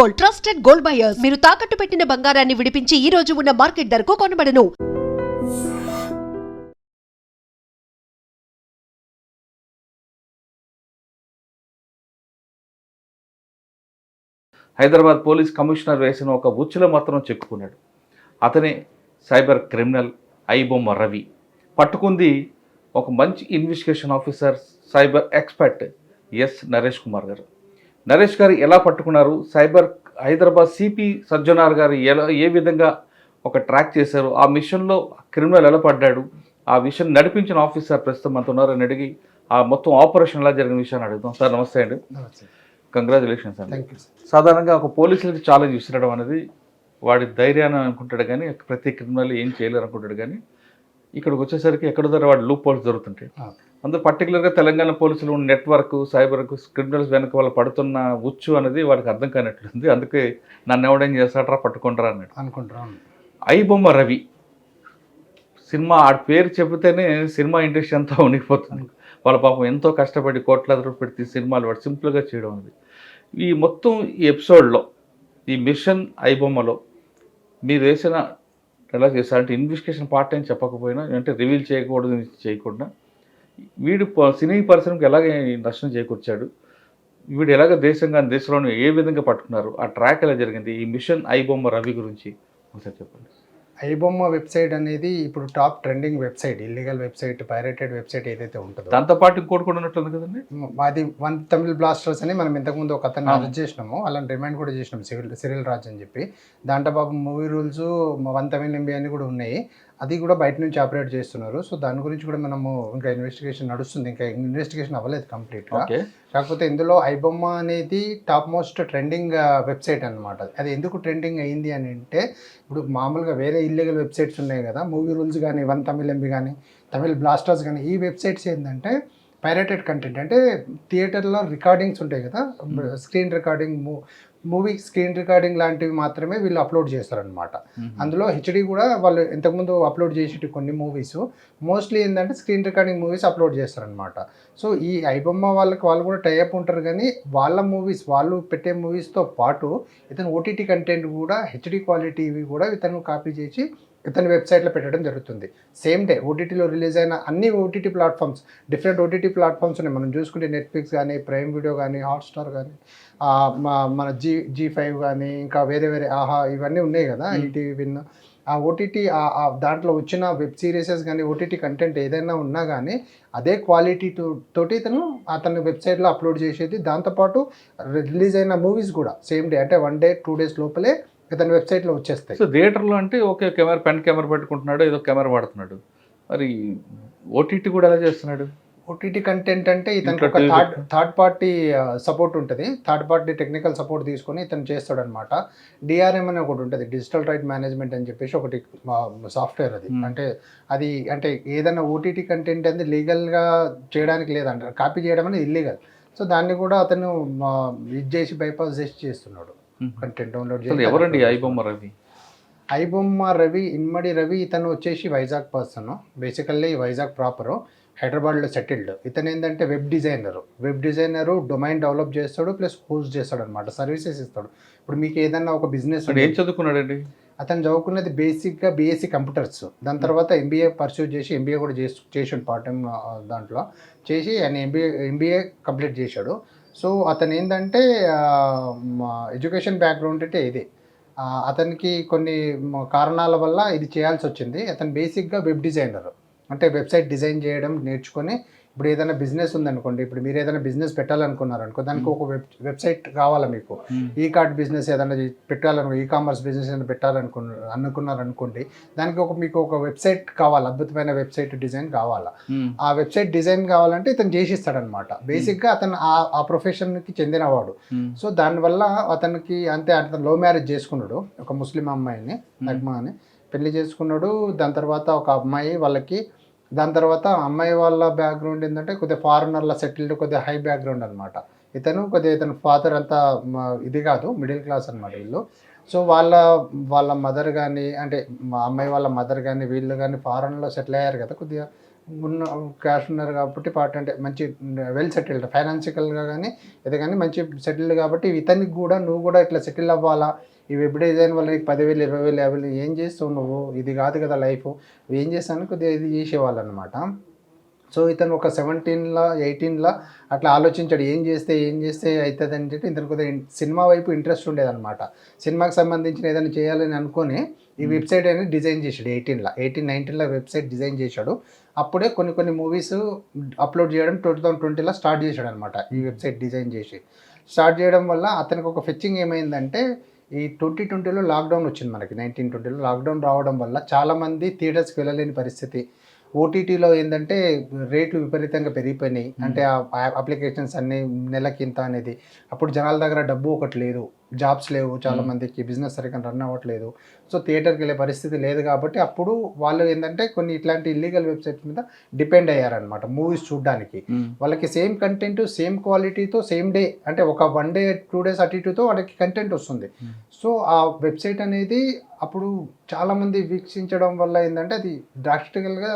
Gold trusted gold buyers. మీరు తాకట్టు పెట్టిన బంగారాన్ని విడిపించి ఈ రోజు ఉన్న మార్కెట్ ధరకు కొనబడను. హైదరాబాద్ పోలీస్ కమిషనర్ వేసిన ఒక ఉచ్చులో మాత్రం చెక్కుకున్నాడు అతనే సైబర్ క్రిమినల్ ఐబొమ్మ రవి. పట్టుకుంది ఒక మంచి investigation officer cyber expert S Naresh Kumar గారు. నరేష్ గారు ఎలా పట్టుకున్నారు? సైబర్ హైదరాబాద్ సిపి సజ్జనార్ గారు ఎలా ఏ విధంగా ఒక ట్రాక్ చేశారు? ఆ మిషన్లో క్రిమినల్ ఎలా పడ్డాడు? ఆ మిషన్ నడిపించిన ఆఫీసర్ ప్రస్తుతం మనతో ఉన్నారని అడిగి ఆ మొత్తం ఆపరేషన్ ఎలా జరిగిన విషయాన్ని అడుగుతాం సార్ నమస్తే అండి. కంగ్రాచులేషన్స్ అండి. సాధారణంగా ఒక పోలీసులకి ఛాలెంజ్ విసిరడం అనేది వాడి ధైర్యాన్ని అనుకుంటాడు కానీ ప్రతి క్రిమినల్ ఏం చేయలేరు అనుకుంటాడు కానీ ఇక్కడికి వచ్చేసరికి ఎక్కడ దగ్గర వాడు లూప్ హోల్స్ జరుగుతుంటాయి అందులో పర్టికులర్గా తెలంగాణ పోలీసులు ఉన్న నెట్వర్క్ సైబర్ క్రిమినల్స్ వెనక వాళ్ళు పడుతున్న ఉచ్చు అనేది వాడికి అర్థం కానట్లుంది. అందుకే నన్ను ఎవడేం చేస్తాడరా పట్టుకుంటారా అన్నాడు అనుకుంటున్నాను ఐబొమ్మ రవి సినిమా ఆ పేరు చెబితేనే సినిమా ఇండస్ట్రీ అంతా ఉనికిపోతుంది. వాళ్ళ పాపం ఎంతో కష్టపడి కోట్లాది రూపాయలు పెట్టి సినిమాలు వాడు సింపుల్గా చేయడం అనేది. ఈ మొత్తం ఈ ఎపిసోడ్లో ఈ మిషన్ ఐబొమ్మలో మీరు వేసిన ఎలా చేశారు అంటే ఇన్వెస్టిగేషన్ పార్ట్ అని చెప్పకపోయినా అంటే రివీల్ చేయకూడదు చేయకుండా వీడు సినీ పరిశ్రమకి ఎలాగ నష్టం చేకూర్చాడు? వీడు ఎలాగ దేశంగా దేశంలో ఏ విధంగా పట్టుకున్నారు? ఆ ట్రాక్ ఎలా జరిగింది? ఈ మిషన్ ఐబొమ్మ రవి గురించి ఒకసారి చెప్పండి. ఐబొమ్మ వెబ్సైట్ అనేది ఇప్పుడు top trending website illegal website pirated website ఏదైతే ఉంటుందో. దాంతో పాటు ఇంకోటి కూడా ఉన్నట్టుంది కదండి? అది వన్ తమిళ్ బ్లాస్టర్స్ అని మనం ఇంతకుముందు ఒక అతన్ని అరెస్ట్ చేసినాము. అలాంటి రిమైండ్ కూడా చేసినాం సివిల్ సిరిల్ రాజ్ అని చెప్పి. దాంట్లో పాపం movie rules one Tamil MB అని కూడా ఉన్నాయి. అది కూడా బయట నుంచి ఆపరేట్ చేస్తున్నారు. సో దాని గురించి కూడా మనము ఇంకా ఇన్వెస్టిగేషన్ నడుస్తుంది. ఇంకా ఇన్వెస్టిగేషన్ అవ్వలేదు కంప్లీట్గా కాకపోతే ఇందులో ఐబొమ్మ అనేది టాప్ మోస్ట్ ట్రెండింగ్ వెబ్సైట్ అన్నమాట. అది ఎందుకు ట్రెండింగ్ అయింది అని అంటే ఇప్పుడు మామూలుగా వేరే ఇల్లీగల్ వెబ్సైట్స్ ఉన్నాయి కదా. మూవీ రూల్స్ కానీ వన్ తమిళ్ ఎంబీ కానీ తమిళ్ బ్లాస్టర్స్ కానీ ఈ వెబ్సైట్స్ ఏంటంటే పైరేటెడ్ కంటెంట్ అంటే థియేటర్లో రికార్డింగ్స్ ఉంటాయి కదా. Screen recording movie screen recording లాంటివి మాత్రమే వీళ్ళు అప్లోడ్ చేస్తారనమాట అందులో హెచ్డి కూడా వాళ్ళు ఇంతకుముందు అప్లోడ్ చేసేటి కొన్ని మూవీస్ మోస్ట్లీ ఏంటంటే స్క్రీన్ రికార్డింగ్ మూవీస్ అప్లోడ్ చేస్తారనమాట సో ఈ ఐబొమ్మ వాళ్ళకి వాళ్ళు కూడా టైఅప్ ఉంటారు కానీ వాళ్ళ మూవీస్ వాళ్ళు పెట్టే మూవీస్తో పాటు ఇతను ఓటీటీ కంటెంట్ కూడా హెచ్డి క్వాలిటీవి కూడా ఇతను కాపీ చేసి ఇతని వెబ్సైట్లో పెట్టడం జరుగుతుంది. సేమ్ డే ఓటీటీలో రిలీజ్ అయిన అన్ని OTT platforms different OTT platforms ఉన్నాయి మనం చూసుకుంటే నెట్ఫ్లిక్స్ కానీ ప్రైమ్ వీడియో కానీ హాట్స్టార్ కానీ మన జీ జీ ఫైవ్ కానీ ఇంకా వేరే వేరే ఆహా ఇవన్నీ ఉన్నాయి కదా ఈటీవీ విన్. ఆ ఓటీటీ దాంట్లో వచ్చిన వెబ్ సిరీసెస్ కానీ ఓటీటీ కంటెంట్ ఏదైనా ఉన్నా కానీ అదే క్వాలిటీ తోటి ఇతను అతని వెబ్సైట్లో అప్లోడ్ చేసేది. దాంతోపాటు రిలీజ్ అయిన మూవీస్ కూడా సేమ్ డే అంటే వన్ డే టూ డేస్ లోపలే ఇతని వెబ్సైట్లో వచ్చేస్తాయి. సో థియేటర్లో అంటే ఓకే కెమెరా పెన్ కెమెరా పెట్టుకుంటున్నాడు ఏదో కెమెరా వాడుతున్నాడు. మరి ఓటీటీ కూడా ఎలా చేస్తున్నాడు? ఓటీటీ కంటెంట్ అంటే ఇతనికి ఒక థర్డ్ థర్డ్ పార్టీ సపోర్ట్ ఉంటుంది. థర్డ్ పార్టీ టెక్నికల్ సపోర్ట్ తీసుకొని ఇతను చేస్తాడు అనమాట డిఆర్ఎం అని ఒకటి ఉంటుంది. డిజిటల్ రైట్ మేనేజ్మెంట్ అని చెప్పేసి ఒకటి సాఫ్ట్వేర్ అది. అంటే అది అంటే ఏదైనా ఓటీటీ కంటెంట్ అనేది లీగల్గా చేయడానికి లేదంట కాపీ చేయడం అనేది ఇల్లీగల్. సో దాన్ని కూడా అతను ఇది చేసి బైపాస్ చేసి చేస్తున్నాడు. కంటెంట్ డౌన్లోడ్ అసలు ఎవరండి ఐబొమ్మ రవి? ఐబొమ్మ రవి ఇన్మడి రవి ఇతను వచ్చేసి Vizag person basically Vizag proper హైదరాబాద్లో సెటిల్డ్ ఇతను ఏంటంటే web designer web designer domain develop చేస్తాడు ప్లస్ హోస్ట్ చేస్తాడు అనమాట సర్వీసెస్ ఇస్తాడు. ఇప్పుడు మీకు ఏదన్నా ఒక బిజినెస్ ఏం చదువుకున్నాడండి? అతను చదువుకున్నది బేసిక్గా బీఎస్సీ కంప్యూటర్స్ దాని తర్వాత ఎంబీఏ పర్సూ చేసి ఎంబీఏ కూడా చేసి చేసాడు పార్ట్ టైం దాంట్లో. చేసి ఆయన ఎంబీఏ ఎంబీఏ కంప్లీట్ చేశాడు. సో అతను ఏంటంటే ఎడ్యుకేషన్ బ్యాక్గ్రౌండ్ అంటే ఇదే. అతనికి కొన్ని కారణాల వల్ల ఇది చేయాల్సి వచ్చింది అతను బేసిక్గా వెబ్ డిజైనర్. అంటే వెబ్సైట్ డిజైన్ చేయడం నేర్చుకొని ఇప్పుడు ఏదైనా బిజినెస్ ఉందనుకోండి ఇప్పుడు మీరు ఏదైనా బిజినెస్ పెట్టాలనుకున్నారు అనుకో దానికి ఒక వెబ్ వెబ్సైట్ కావాలా మీకు? ఈ కార్డ్ బిజినెస్ ఏదైనా పెట్టాలనుకో ఈ కామర్స్ బిజినెస్ ఏదైనా పెట్టాలనుకున్న అనుకున్నారు అనుకోండి దానికి ఒక మీకు ఒక వెబ్సైట్ కావాలి? అద్భుతమైన వెబ్సైట్ డిజైన్ కావాలా? ఆ వెబ్సైట్ డిజైన్ కావాలంటే ఇతను చేసిస్తాడనమాట. బేసిక్గా అతను ఆ ఆ ప్రొఫెషన్కి చెందినవాడు. సో దానివల్ల అతనికి అంతే అతను లవ్ మ్యారేజ్ చేసుకున్నాడు ఒక ముస్లిం అమ్మాయిని నగ్మా అని పెళ్ళి చేసుకున్నాడు దాని తర్వాత ఒక అమ్మాయి వాళ్ళకి దాని తర్వాత అమ్మాయి వాళ్ళ బ్యాక్గ్రౌండ్ ఏంటంటే కొద్దిగా ఫారినర్ల సెటిల్డ్ కొద్దిగా హై బ్యాక్గ్రౌండ్ అనమాట ఇతను కొద్దిగా ఇతను ఫాదర్ అంతా ఇది కాదు మిడిల్ క్లాస్ అనమాట వీళ్ళు. సో వాళ్ళ వాళ్ళ మదర్ కానీ అంటే మా అమ్మాయి వాళ్ళ మదర్ కానీ వీళ్ళు కానీ ఫారెన్లో సెటిల్ అయ్యారు కదా కొద్దిగా. ఉన్న క్యాష్ ఉన్నారు కాబట్టి పార్ట్ అంటే మంచి వెల్ సెటిల్డ్ ఫైనాన్షియల్గా కానీ ఇది కానీ మంచి సెటిల్డ్ కాబట్టి ఇతనికి కూడా నువ్వు కూడా ఇట్లా సెటిల్ అవ్వాలా? ఈ వెబ్ డిజైన్ వల్ల నీకు పదివేలు ఇరవై వేలు యాభై వేలు ఏం చేస్తావు నువ్వు? ఇది కాదు కదా లైఫ్ ఏం చేస్తాను కొద్దిగా ఇది చేసేవాళ్ళు అనమాట సో ఇతను ఒక సెవెంటీన్లో ఎయిటీన్లో అట్లా ఆలోచించాడు. ఏం చేస్తే ఏం చేస్తే అవుతుంది అని చెప్పి ఇతను కొద్దిగా సినిమా వైపు ఇంట్రెస్ట్ ఉండేదన్నమాట. సినిమాకి సంబంధించిన ఏదైనా చేయాలని అనుకొని ఈ వెబ్సైట్ అనేది డిజైన్ చేశాడు. ఎయిటీన్లో ఎయిటీన్ నైన్టీన్లో వెబ్సైట్ డిజైన్ చేశాడు. అప్పుడే కొన్ని కొన్ని మూవీస్ అప్లోడ్ చేయడం టూ థౌసండ్ ట్వంటీలో స్టార్ట్ చేశాడు అనమాట ఈ వెబ్సైట్ డిజైన్ చేసి. స్టార్ట్ చేయడం వల్ల అతనికి ఒక ఫెచ్చింగ్ ఏమైందంటే ఈ ట్వంటీ ట్వంటీలో లాక్డౌన్ వచ్చింది మనకి. నైన్టీన్ ట్వంటీలో లాక్డౌన్ రావడం వల్ల చాలామంది థియేటర్స్కి వెళ్ళలేని పరిస్థితి. ఓటీటీలో ఏంటంటే రేట్లు విపరీతంగా పెరిగిపోయినాయి. అంటే ఆ అప్లికేషన్స్ అన్ని నెలకింత అనేది. అప్పుడు జనాల దగ్గర డబ్బు ఒకటి లేదు. జాబ్స్ లేవు చాలా మందికి బిజినెస్ సరిగ్గా రన్ అవ్వట్లేదు. సో థియేటర్కి వెళ్ళే పరిస్థితి లేదు కాబట్టి అప్పుడు వాళ్ళు ఏంటంటే కొన్ని ఇట్లాంటి ఇల్లీగల్ వెబ్సైట్స్ మీద డిపెండ్ అయ్యారనమాట మూవీస్ చూడడానికి. వాళ్ళకి సేమ్ కంటెంట్ సేమ్ క్వాలిటీతో సేమ్ డే అంటే ఒక వన్ డే టూ డేస్ అటు ఇటుతో వాళ్ళకి కంటెంట్ వస్తుంది. సో ఆ వెబ్సైట్ అనేది అప్పుడు చాలామంది వీక్షించడం వల్ల ఏంటంటే అది డ్రాస్టికల్గా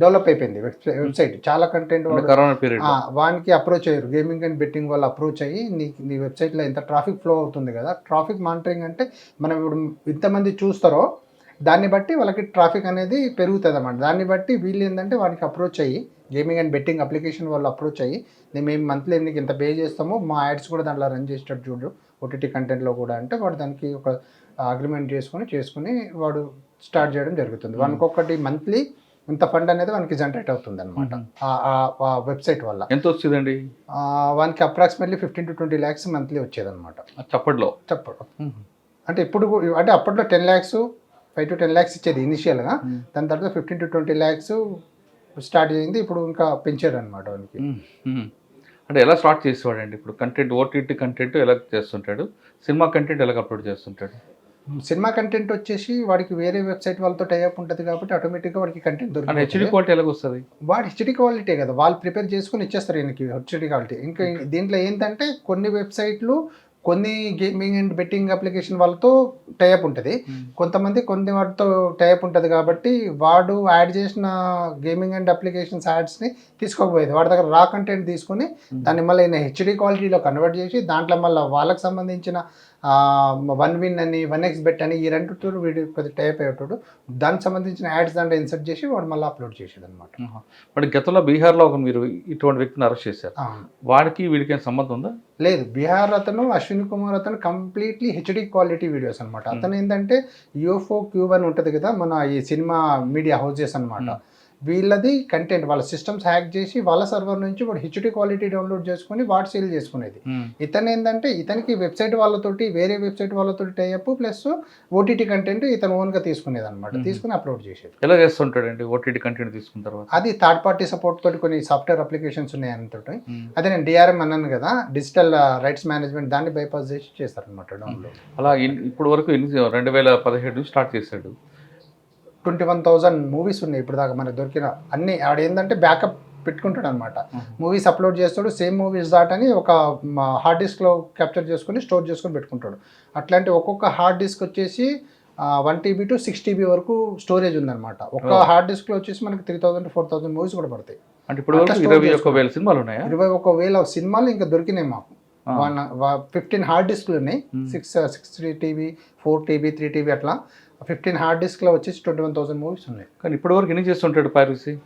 డెవలప్ అయిపోయింది వెబ్సైట్ వెబ్సైట్. చాలా కంటెంట్ వానికి అప్రోచ్ అయ్యారు. గేమింగ్ అండ్ బెట్టింగ్ వాళ్ళు అప్రోచ్ అయ్యి నీ నీ వెబ్సైట్లో ఎంత ట్రాఫిక్ ఫ్లో అవుతుంది కదా ట్రాఫిక్ మానిటరింగ్ అంటే మనం ఇప్పుడు ఇంతమంది చూస్తారో దాన్ని బట్టి వాళ్ళకి ట్రాఫిక్ అనేది పెరుగుతుంది అన్నమాట దాన్ని బట్టి వీళ్ళు ఏంటంటే వానికి అప్రోచ్ అయ్యి గేమింగ్ అండ్ బెట్టింగ్ అప్లికేషన్ వాళ్ళు అప్రోచ్ అయ్యి నేను మేము మంత్లీ నీకు ఇంత పే చేస్తామో మా యాడ్స్ కూడా దాంట్లో రన్ చేసేటట్టు చూడు. ఓటీటీ కంటెంట్లో కూడా. అంటే వాడు దానికి ఒక అగ్రిమెంట్ చేసుకొని చేసుకుని వాడు స్టార్ట్ చేయడం జరుగుతుంది. వానికి ఒకటి మంత్లీ ఇంత ఫండ్ అనేది వానికి జనరేట్ అవుతుంది అనమాట ఆ వెబ్సైట్ వల్ల. ఎంత వచ్చిందండి? వానికి approximately fifteen to twenty lakhs monthly వచ్చేదన్నమాట. చప్పట్లో? చెప్పడం అంటే ఇప్పుడు అంటే అప్పట్లో ten lakhs five to ten lakhs ఇచ్చేది ఇనిషియల్గా. దాని తర్వాత fifteen to twenty lakhs start అయింది ఇప్పుడు ఇంకా పెంచారు అనమాట వానికి అంటే ఎలా స్టార్ట్ చేసేవాడండి ఇప్పుడు? కంటెంట్ ఓటీటీ కంటెంట్ ఎలా చేస్తుంటాడు? సినిమా కంటెంట్ ఎలా అప్లోడ్ చేస్తుంటాడు? సినిమా కంటెంట్ వచ్చేసి వాడికి వేరే వెబ్సైట్ వాళ్ళతో టైఅప్ ఉంటుంది కాబట్టి ఆటోమేటిక్గా వాడికి కంటెంట్ అంటే హెచ్డి దొరుకుతుంది క్వాలిటీ ఎలాగ వస్తుంది వాడు హెచ్డి క్వాలిటీ కదా వాళ్ళు ప్రిపేర్ చేసుకుని ఇచ్చేస్తారు ఈయనకి హెచ్డి క్వాలిటీ ఇంకా దీంట్లో ఏంటంటే కొన్ని వెబ్సైట్లు కొన్ని గేమింగ్ అండ్ బెట్టింగ్ అప్లికేషన్ వాళ్ళతో టైఅప్ ఉంటుంది. కొంతమంది కొన్ని వాటితో టైప్ ఉంటుంది కాబట్టి వాడు యాడ్ చేసిన గేమింగ్ అండ్ అప్లికేషన్స్ యాడ్స్ని తీసుకోకపోయేది. వాడి దగ్గర రా కంటెంట్ తీసుకుని దాన్ని మళ్ళీ హెచ్డి క్వాలిటీలో కన్వర్ట్ చేసి దాంట్లో మళ్ళీ వాళ్ళకి సంబంధించిన వన్ విన్ అని వన్ ఎక్స్ బెట్ అని ఈ రెండు వీడి కొద్ది టైప్ అయ్యేటాడు దానికి సంబంధించిన యాడ్స్ దాంట్లో ఇన్సర్ట్ చేసి వాడు మళ్ళీ అప్లోడ్ చేసేది అనమాట మరి గతంలో బీహార్లో ఒక మీరు ఇటువంటి వ్యక్తిని అరెస్ట్ చేశారు. వాడికి వీడికి ఏం సంబంధం ఉందా? లేదు. బీహార్ అతను అశ్విని కుమార్ అతను కంప్లీట్లీ హెచ్డి క్వాలిటీ వీడియోస్ అనమాట అతను ఏంటంటే యూఎఫ్ఓ క్యూబ్ అని ఉంటుంది కదా మన ఈ సినిమా మీడియా హౌసెస్ అనమాట వీళ్ళది కంటెంట్ వాళ్ళ సిస్టమ్స్ హ్యాక్ చేసి వాళ్ళ సర్వర్ నుంచి వాడు హెచ్డి క్వాలిటీ డౌన్లోడ్ చేసుకుని వాడు సేల్ చేసుకునేది. ఇతను ఏంటంటే ఇతనికి వెబ్సైట్ వాళ్ళతోటి వేరే వెబ్సైట్ వాళ్ళతోటి టైఅప్ ప్లస్ ఓటీటీ కంటెంట్ ఇతను ఓన్గా తీసుకునేది అనమాట Hmm. తీసుకుని అప్లోడ్ చేసేది. ఎలా చేస్తుంటాడండి ఓటీటీ కంటెంట్ తీసుకున్న తర్వాత? అది థర్డ్ పార్టీ సపోర్ట్ తోటి కొన్ని సాఫ్ట్వేర్ అప్లికేషన్స్ ఉన్నాయి అంతటి అదే నేను డిఆర్ఎం అన్నాను కదా డిజిటల్ రైట్స్ మేనేజ్మెంట్ దాన్ని బైపాస్ చేసి చేస్తారనమాట డౌన్లోడ్ అలా ఇప్పుడు వరకు రెండు వేల పదిహేడు స్టార్ట్ చేశాడు. ట్వంటీ వన్ థౌజండ్ మూవీస్ ఉన్నాయి ఇప్పుడు దాకా మనకు దొరికిన. అన్ని ఆడ ఏంటంటే బ్యాకప్ పెట్టుకుంటాడు అనమాట మూవీస్ అప్లోడ్ చేస్తాడు సేమ్ మూవీస్ దాటని ఒక హార్డ్ డిస్క్లో క్యాప్చర్ చేసుకుని స్టోర్ చేసుకొని పెట్టుకుంటాడు. అట్లాంటి ఒక్కొక్క హార్డ్ డిస్క్ వచ్చేసి one TB to six TB వరకు స్టోరేజ్ ఉందన్నమాట ఒక్క Oh. హార్డ్ డిస్క్లో వచ్చేసి మనకి three thousand four thousand movies కూడా పడతాయి. అంటే ఇప్పుడు ఇరవై చేసుకో. వేల సినిమాలు ఉన్నాయా? ఇరవై ఒక వేల సినిమాలు ఇంకా దొరికినాయి మాకు. ఆ. ఫిఫ్టీన్ హార్డ్ డిస్క్లు ఉన్నాయి. Six six three TB four TB three TB అట్లా. ఫిఫ్టీన్ హార్డ్ డిస్క్లో వచ్చేసి ట్వంటీ వన్ థౌసండ్ మూవీస్ ఉన్నాయి. కానీ ఇప్పటి వరకు ఎన్ని చేస్తుంటాడు పైరసీ?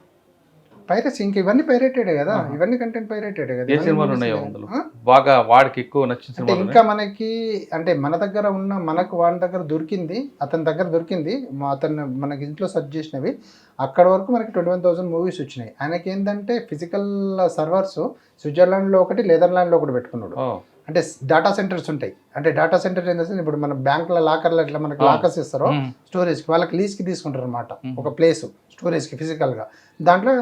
పైరస్ ఇంక ఇవన్నీ పైరేటెడే కదా. ఇవన్నీ కంటెంట్ పైరేటెడే కదా. ఏ సినిమాలు ఉన్నాయో. అందులో? బాగా వాడికి ఎక్కువ నచ్చిన అంటే సినిమాలు ఇంకా మనకి అంటే మన దగ్గర ఉన్న మనకు వాడి దగ్గర దొరికింది అతని దగ్గర దొరికింది అతను మనకి ఇంట్లో సెర్చ్ చేసినవి అక్కడ వరకు మనకి ట్వంటీ వన్ థౌసండ్ మూవీస్ వచ్చినాయి. ఆయనకి ఏంటంటే ఫిజికల్ సర్వర్స్ స్విట్జర్లాండ్లో ఒకటి నెదర్లాండ్లో ఒకటి పెట్టుకున్నాడు. అంటే డేటా సెంటర్స్ ఉంటాయి. అంటే డేటా సెంటర్ ఏంటంటే ఇప్పుడు మన బ్యాంకుల లాకర్లో ఎట్లా మనకి. లాకర్స్ ఇస్తారో. స్టోరేజ్కి వాళ్ళకి లీజ్కి తీసుకుంటారు అనమాట. ఒక ప్లేస్ స్టోరేజ్కి ఫిజికల్గా దాంట్లో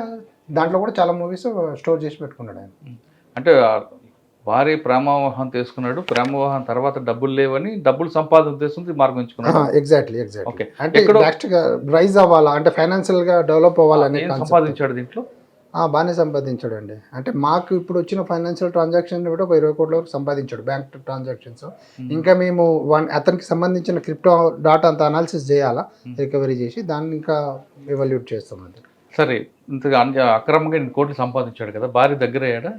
దాంట్లో కూడా చాలా మూవీస్ స్టోర్ చేసి పెట్టుకున్నాడు ఆయన. అంటే ఆ భార్య ప్రేమవివాహం తీసుకున్నాడు. ప్రేమవివాహం తర్వాత డబ్బులు లేవని డబ్బులు సంపాదన ఉద్దేశంతో ఈ మార్గం ఎంచుకున్నాడు. ఎగ్జాక్ట్లీ ఎగ్జాక్ట్లీ అంటే రైజ్ అవ్వాలా? అంటే ఫైనాన్షియల్గా డెవలప్ అవ్వాలనే. సంపాదించాడు దీంట్లో? బాగానే సంపాదించాడు అండి అంటే మాకు ఇప్పుడు వచ్చిన ఫైనాన్షియల్ ట్రాన్సాక్షన్ కూడా ఒక ఇరవై కోట్ల వరకు సంపాదించాడు బ్యాంక్ ట్రాన్సాక్షన్స్. ఇంకా మేము వన్ అతనికి సంబంధించిన క్రిప్టో డాటా అంతా అనాలిసిస్ చేయాలా. రికవరీ చేసి దాన్ని ఇంకా ఎవల్యూట్ చేస్తాం అది సరే ఇంతగా అన్- అక్రమంగా ఇన్ని కోట్లు సంపాదించాడు కదా భార్య దగ్గర అయ్యాడా?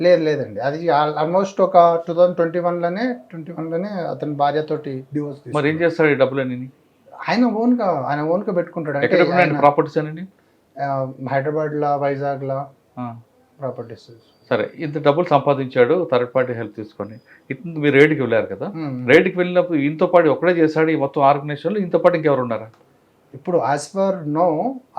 లేదు లేదండి. అది ఆల్మోస్ట్ ఒక టూ థౌజండ్ ట్వంటీ వన్లోనే ట్వంటీ వన్లోనే అతని భార్యతోటి డివోర్స్ మరి ఏం చేస్తాడు ఈ డబ్బులన్నీ? ఆయన ఓన్గా ఆయన ఓన్గా పెట్టుకుంటాడు. ప్రాపర్టీస్ అనండి ఆ, హైదరాబాద్లో వైజాగ్లో ప్రాపర్టీస్. సరే ఇంత డబ్బులు సంపాదించాడు థర్డ్ పార్టీ హెల్ప్ తీసుకొని. ఇతను మీరు రేడికి వెళ్ళారు కదా. రేడికి వెళ్ళినప్పుడు ఇంతో పాటు ఒకడే చేశాడు ఈ మొత్తం ఆర్గనైజేషన్లో ఇంతో పాటు ఇంకెవరు ఉన్నారా ఇప్పుడు యాజ్ పర్ నో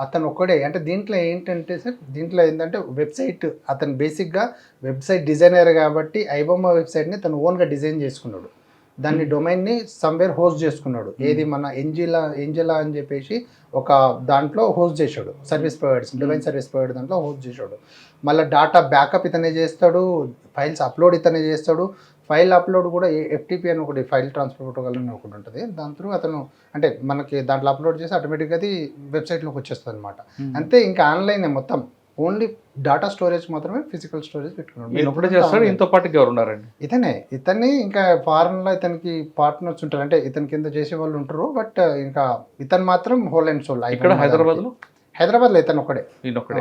అతను ఒక్కడే. అంటే దీంట్లో ఏంటంటే సార్ దీంట్లో ఏంటంటే వెబ్సైట్ అతను బేసిక్గా వెబ్సైట్ డిజైనర్ కాబట్టి ఐబొమ్మ వెబ్సైట్ని తను ఓన్గా డిజైన్ చేసుకున్నాడు. దాన్ని డొమైన్ని సమ్వేర్ హోస్ట్ చేసుకున్నాడు. ఏది మన ఎంజిలా ఎంజిలా అని చెప్పేసి ఒక దాంట్లో హోస్ట్ చేశాడు. Service providers domain service provider దాంట్లో హోస్ట్ చేశాడు. మళ్ళీ డాటా బ్యాకప్ ఇతనే చేస్తాడు ఫైల్స్ అప్లోడ్ ఇతనే చేస్తాడు. ఫైల్ అప్లోడ్ కూడా ఎఫ్టీపీ అని ఒకటి ఫైల్ ట్రాన్స్ఫర్ ప్రోటోకాల్ అని ఒకటి ఉంటుంది. దాని త్రూ అతను అంటే మనకి దాంట్లో అప్లోడ్ చేసి ఆటోమేటిక్గా అది వెబ్సైట్లోకి వచ్చేస్తుంది అనమాట అంతే ఇంకా ఆన్లైన్ మొత్తం. ఓన్లీ డాటా స్టోరేజ్ మాత్రమే ఫిజికల్ స్టోరేజ్ పెట్టుకున్నాడు. చేస్తాడు. ఇంతో పాటు ఇంకెవరు ఉన్నారండి? ఇతనే ఇతన్ని ఇంకా ఫారెన్లో ఇతనికి పార్ట్నర్స్ ఉంటారు. అంటే ఇతని కింద చేసే వాళ్ళు ఉంటారు. బట్ ఇంకా ఇతను మాత్రం హోల్ అండ్ సోల్ ఇక్కడ హైదరాబాద్లో? హైదరాబాద్లో ఇతను ఒకడే ఒకడే